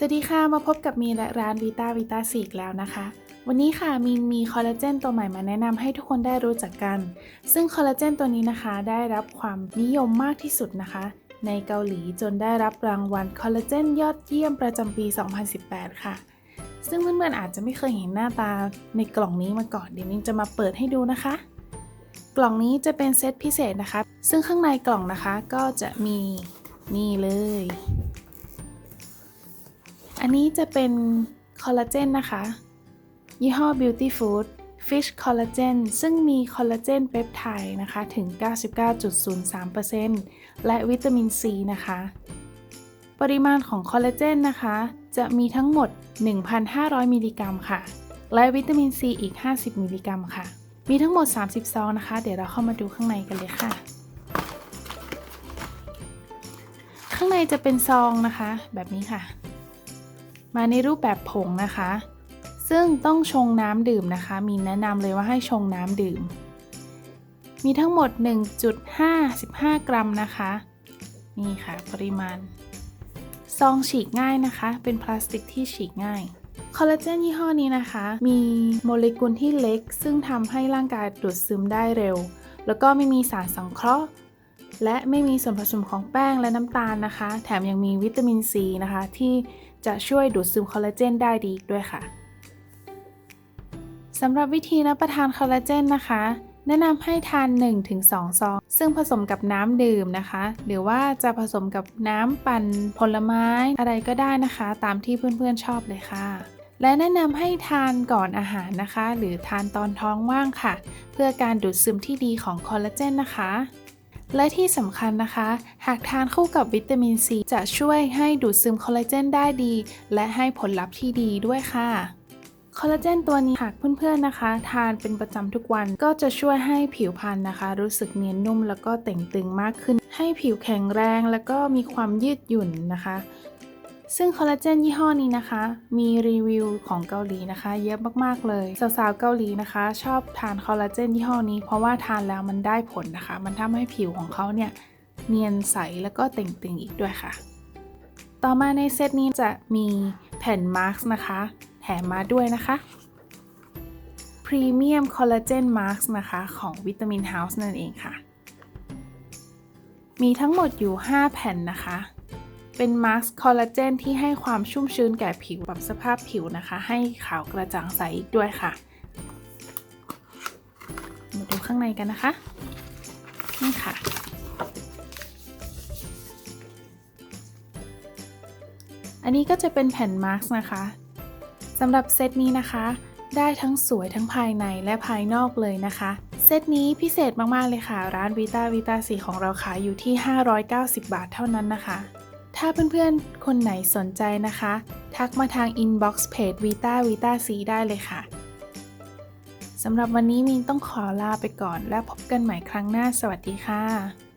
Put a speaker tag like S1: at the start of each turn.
S1: สวัสดีค่ะ มาพบกับมีและร้านวิตาวิตาสีกแล้วนะคะ วันนี้ค่ะมีนมีคอลลาเจนตัวใหม่มาแนะนำให้ทุกคนได้รู้จักกัน ซึ่งคอลลาเจนตัวนี้นะคะได้รับความนิยมมากที่สุดนะคะ ในเกาหลีจนได้รับรางวัลคอลลาเจนยอดเยี่ยมประจำปี 2018 ค่ะ ซึ่งเพื่อนๆอาจจะไม่เคยเห็นหน้าตาในกล่องนี้มาก่อนเดี๋ยวนิ้งจะมาเปิดให้ดูนะคะ กล่องนี้จะเป็นเซตพิเศษนะคะ ซึ่งข้างในกล่องนะคะก็จะมีนี่เลย อันนี้จะเป็นคอลลาเจนนะคะ ยี่ห้อ Beauty Food Fish Collagen ซึ่งมีคอลลาเจนเปปไทด์นะคะถึง 99.03%และวิตามินซีนะคะ ปริมาณของคอลลาเจนนะคะ จะมีทั้งหมด 1,500 มิลลิกรัมค่ะ และวิตามินซีอีก 50 มิลลิกรัมค่ะ มีทั้งหมด 30 ซองนะคะ เดี๋ยวเราเข้ามาดูข้างในกันเลยค่ะ ข้างในจะเป็นซองนะคะ แบบนี้ค่ะ มาในรูปแบบผงนะคะ ซึ่งต้องชงน้ำดื่มนะคะ มีแนะนำเลยว่าให้ชงน้ำดื่ม มีทั้งหมด 1.55 กรัมนะคะ นี่ค่ะปริมาณ ซองฉีกง่ายนะคะ เป็นพลาสติกที่ฉีกง่ายคอลลาเจนยี่ห้อนี้นะคะ มีโมเลกุลที่เล็ก ซึ่งทำให้ร่างกายดูดซึมได้เร็ว แล้วก็ไม่มีสารสังเคราะห์ และไม่มีส่วนผสมของแป้งและน้ำตาลนะคะ แถมยังมีวิตามินซีนะคะ ที่ จะช่วยดูดซึมคอลลาเจนได้ดีอีกด้วยค่ะสำหรับวิธีรับประทานคอลลาเจนนะคะ แนะนำให้ทาน 1-2 ซอง ซึ่งผสมกับน้ำดื่มนะคะ หรือว่าจะผสมกับน้ำปั่นผลไม้อะไรก็ได้นะคะ ตามที่เพื่อนๆชอบเลยค่ะ และแนะนำให้ทานก่อนอาหารนะคะ หรือทานตอนท้องว่างค่ะ เพื่อการดูดซึมที่ดีของคอลลาเจนนะคะ และที่สำคัญนะคะ หากทานคู่กับวิตามินซี จะช่วยให้ดูดซึมคอลลาเจนได้ดี และให้ผลลัพธ์ที่ดีด้วยค่ะคอลลาเจนตัวนี้หากเพื่อนๆนะคะ ทานเป็นประจำทุกวันก็จะช่วยให้ผิวพรรณนะคะ รู้สึกเนียนนุ่มแล้วก็เต่งตึงมากขึ้น ให้ผิวแข็งแรงแล้วก็มีความยืดหยุ่นนะคะ ซึ่งคอลลาเจนยี่ห้อนี้นะคะ มีรีวิวของเกาหลีนะคะ เยอะมากๆเลย สาวๆเกาหลีนะคะ ชอบทานคอลลาเจนยี่ห้อนี้ เพราะว่าทานแล้วมันได้ผลนะคะ มันทำให้ผิวของเขาเนี่ยเนียนใสแล้วก็เต่งตึงอีกด้วยค่ะ ต่อมาในเซตนี้จะมีแผ่นมาร์กนะคะ แถมมาด้วยนะคะ Premium Collagen Mask นะคะของวิตามิน House นั่นเองค่ะ มีทั้งหมดอยู่ 5 แผ่นนะคะ เป็นมาสคอลลาเจนที่ให้ความชุ่มชื้นแก่ผิวปรับสภาพผิวนะคะ ให้ขาวกระจ่างใสอีกด้วยค่ะ มาดูข้างในกันนะคะ นี่ค่ะ อันนี้ก็จะเป็นแผ่นมาร์นะคะสำหรับเซตนี้นะคะ ได้ทั้งสวยทั้งภายในและภายนอกเลยนะคะเซตนี้พิเศษมาก ๆ เลยค่ะ ร้านวิตาวิตาสีของเราขายอยู่ที่ 590 บาทเท่านั้นนะคะ ถ้าเพื่อนๆ คนไหนสนใจนะคะ ทักมาทางอินบ็อกซ์เพจวิตาวิตาสีได้เลยค่ะสำหรับวันนี้มีนต้องขอลาไปก่อนและพบกันใหม่ครั้งหน้าสวัสดีค่ะ